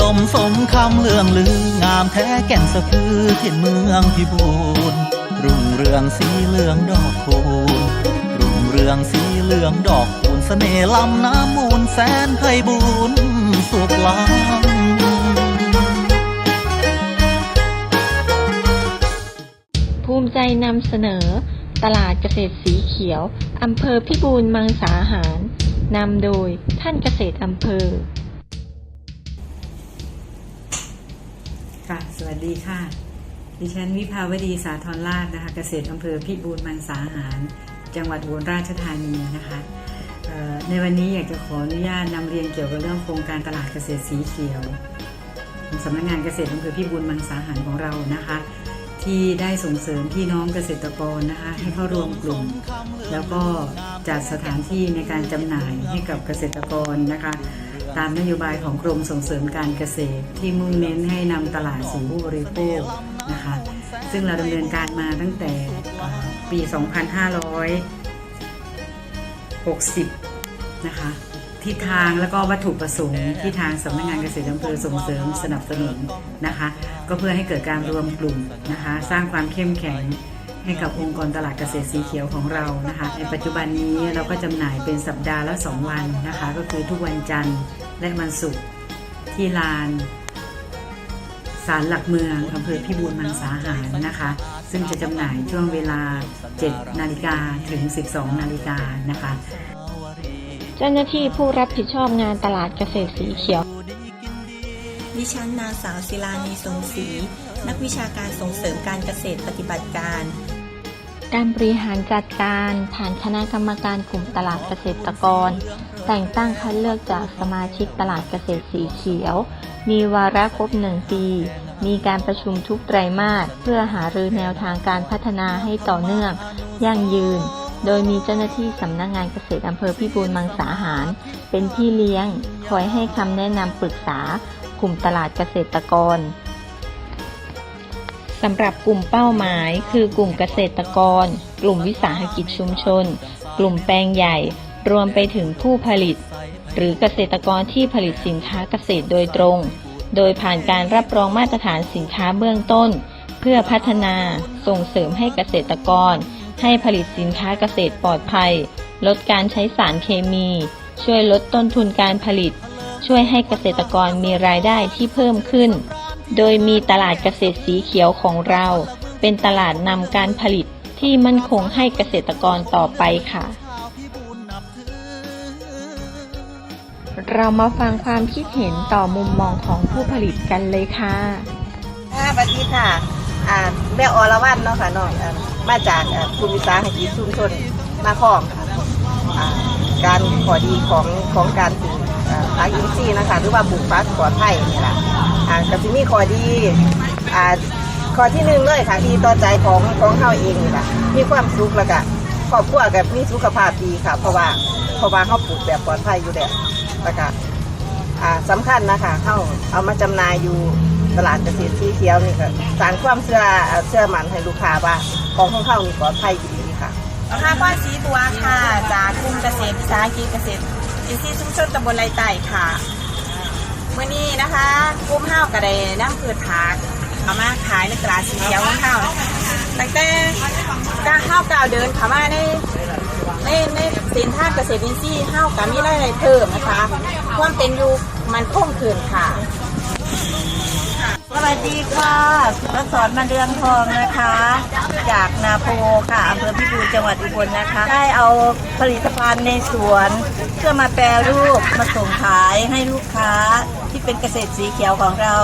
ดมสมคำเรื่องลืองามแท้แก่นสะพือที่เมืองพิบูรณ์รุ่งเรืองสีเหลืองดอกคูณรุ่งเรืองสีเหลืองดอกคูณเสน่ห์ลำน้ำมูลแสนไพบูรณ์สุขล้ำภูมิใจนำเสนอ ตลาดเกษตรสีเขียวอำเภอพิบูลมังสาหารนำโดยท่านเกษตรอำเภอ ค่ะ สวัสดีค่ะ ดิฉันวิภาวดีสาธรราชนะคะเกษตรอำเภอพิบูลมังสาหาร จังหวัดอุบลราชธานีนะคะในวันนี้อยากจะขออนุญาตนำเรียนเกี่ยวกับเรื่องโครงการตลาดเกษตรสีเขียวของสำนักงานเกษตรอำเภอพิบูลมังสาหารของเรานะคะ ที่ได้ส่งเสริมพี่น้องเกษตรกรนะคะให้เข้ารวมกลุ่ม แล้วก็จัดสถานที่ในการจำหน่ายให้กับเกษตรกรนะคะ ตามนโยบายของกรมส่งเสริมการเกษตร ที่มุ่งเน้นให้นำตลาดสู่ผู้บริโภคนะคะซึ่งเราดำเนินการมาตั้งแต่ปี 2560 นะคะทิศทางแล้วก็วัตถุประสงค์ที่ทางสำนักงานเกษตรอำเภอส่งเสริมสนับสนุนนะคะ ก็เพื่อให้เกิดการรวมกลุ่มนะคะ สร้างความเข้มแข็งให้กับองค์กรตลาดเกษตรสีเขียวของเรานะคะ ในปัจจุบันนี้เราก็จำหน่ายเป็นสัปดาห์ละ 2 วันนะคะ ก็คือทุกวันจันทร์ และวันศุกร์ที่ลานศาลหลักเมืองอำเภอพิบูลมังสาหารนะคะ ซึ่งจะจำหน่ายช่วงเวลา 7 นาฬิกาถึง 12 นาฬิกานะคะ เจ้าหน้าที่ผู้รับผิดชอบงานตลาดเกษตรสีเขียว ดิฉันนางสาวศิลานีทรงศรีนักวิชาการส่งเสริมการเกษตรปฏิบัติการ การบริหารจัดการผ่านคณะกรรมการกลุ่มตลาดเกษตรกร แต่งตั้งคัดเลือกจากสมาชิกตลาดเกษตรสีเขียว มีวาระครบหนึ่งปี มีการประชุมทุกไตรมาสเพื่อหารือแนวทางการพัฒนาให้ต่อเนื่อง ยั่งยืน โดยมีเจ้าหน้าที่สำนักงานเกษตรอำเภอพิบูลมังสาหาร เป็นพี่เลี้ยง คอยให้คำแนะนำปรึกษากลุ่มตลาดเกษตรกร สำหรับกลุ่มเป้าหมาย คือกลุ่มเกษตรกร กลุ่มวิสาหกิจชุมชน กลุ่มแปลงใหญ่ รวมไปถึงผู้ผลิต หรือเกษตรกรที่ผลิตสินค้าเกษตรโดยตรง โดยผ่านการรับรองมาตรฐานสินค้าเบื้องต้น เพื่อพัฒนาส่งเสริมให้เกษตรกร ให้ผลิตสินค้าเกษตรปลอดภัย ลดการใช้สารเคมี ช่วยลดต้นทุนการผลิต ช่วยให้เกษตรกรมีรายได้ที่เพิ่มขึ้น โดยมีตลาดเกษตรสีเขียวของเรา เป็นตลาดนำการผลิตที่มั่นคงให้เกษตรกรต่อไปค่ะ เรามาฟังความคิดเห็นต่อมุมมองของผู้ผลิตกันเลยค่ะค่ะสวัสดีค่ะอ่าแม่อรวรรณเนาะค่ะน้องอ่ามาจากอ่ากลุ่มวิสาหกิจชุมชนมาคลองค่ะอ่าการขอดีของของการปลูกอ่าผักอินทรีย์นะคะหรือว่าปลูกผักปลอดภัยนี่แหละ อ่าก็จะมีข้อดีอ่าข้อที่หนึ่งเลยค่ะดีต่อใจของของเฮาเองนี่ะมีความสุขแล้วก็ครอบครัวกับมีสุขภาพดีค่ะ เพราะว่าเพราะว่าเขาปลูกแบบปลอดภัยอยู่แล้วแล้วก็อ่าสำคัญนะคะเข้าเอามาจำหน่ายอยู่ตลาดเกษตรสีเขียวนี่ก็สร้างความเชื่อเชื่อมั่นให้ลูกค้าว่าของของเขานี่ปลอดภัยดีค่ะค่ะพ่อสีตัวค่ะจากกลุ่มเกษตรวิสาหกิจเกษตรอินทรีย์ชุมชนตำบลไรไต่ค่ะ มื่อนี้นะคะกลุ่มห้าวกระเดน้ำพืชผักเอามาขายในตลาดสีเขียวห้าวตั้งแต่ก้าห้าวก้าวเดินเขามาในในในสินค้าเกษตรอินทรีย์ห้าวกับมีรายได้เพิ่มนะคะความเป็นอยู่มันคงขึ้นค่ะสวัสดีค่ะรสอนมาเดือนทองนะคะ จากนาโพค่ะอำเภอพิบูลจังหวัดอุบลนะคะ ได้เอาผลิตภัณฑ์ในสวน เพื่อมาแปรรูปมาส่งขายให้ลูกค้า เป็นเกษตรสีเขียวของเรา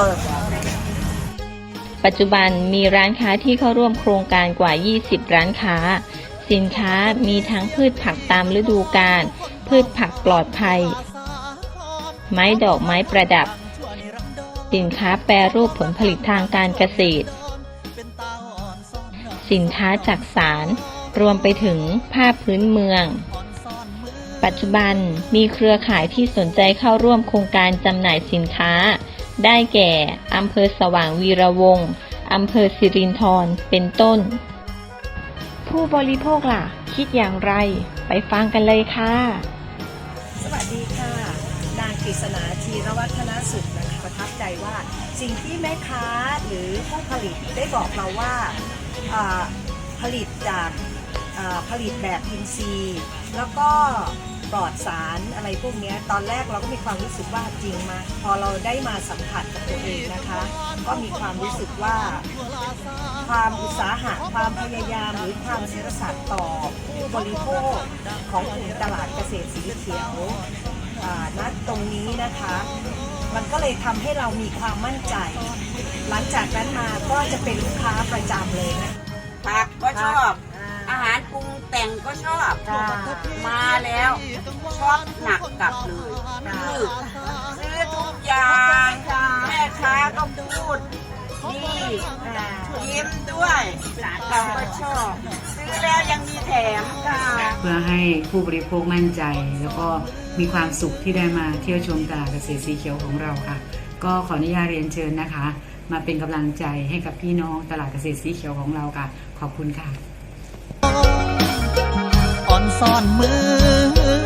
ปัจจุบันมีร้านค้าที่เข้าร่วมโครงการกว่า 20 ร้านค้า สินค้ามีทั้งพืชผักตามฤดูกาลพืชผักปลอดภัย ไม้ดอกไม้ประดับ สินค้าแปรรูปผลผลิตทางการเกษตร สินค้าจักสาร รวมไปถึงผ้าพื้นเมือง ปัจจุบันมีเครือข่ายที่สนใจเข้าร่วมโครงการจำหน่ายสินค้า ได้แก่อำเภอสว่างวีระวงศ์อำเภอสิรินธรเป็นต้น ผู้บริโภคล่ะ คิดอย่างไร ไปฟังกันเลยค่ะ สวัสดีค่ะ นางกฤษณาธีรวัฒนสุขนะคะประทับใจว่าสิ่งที่แม่ค้าหรือผู้ผลิตได้บอกเราว่าผลิตจากผลิตแบบอินทรีย์ แล้วก็ ปลอดสารอะไรพวกเนี้ยตอนแรกเราก็มีความรู้สึกว่าจริงมาพอเราได้มาสัมผัสกับตัวเองนะคะ ก็มีความรู้สึกว่า ความอุตสาหะความพยายามหรือความเสียสัตย์ต่อผู้บริโภคของกลุ่มตลาดเกษตรสีเขียวอ่าณตรงนี้นะคะ มันก็เลยทำให้เรามีความมั่นใจ หลังจากนั้นมาก็จะเป็นลูกค้าประจำเลยนะผักก็ชอบอ่าอาหารปรุงแต่งก็ชอบค่ะมาแล้วชอบ หนักกลับเลยคือซื้อทุกอย่างแม่ค้าก็พูดดีอ่ยิ้มด้วยเราก็ชอบซื้อแล้วยังมีแถมค่ะเพื่อให้ผู้บริโภคมั่นใจ แล้วก็มีความสุขที่ได้มาเที่ยวชมตลาดเกษตรสีเขียวของเราค่ะ ก็ขออนุญาตเรียนเชิญนะคะ มาเป็นกำลังใจให้กับพี่น้องตลาดเกษตรสีเขียวของเราค่ะ ขอบคุณค่ะ อ่อนซ่อนมือ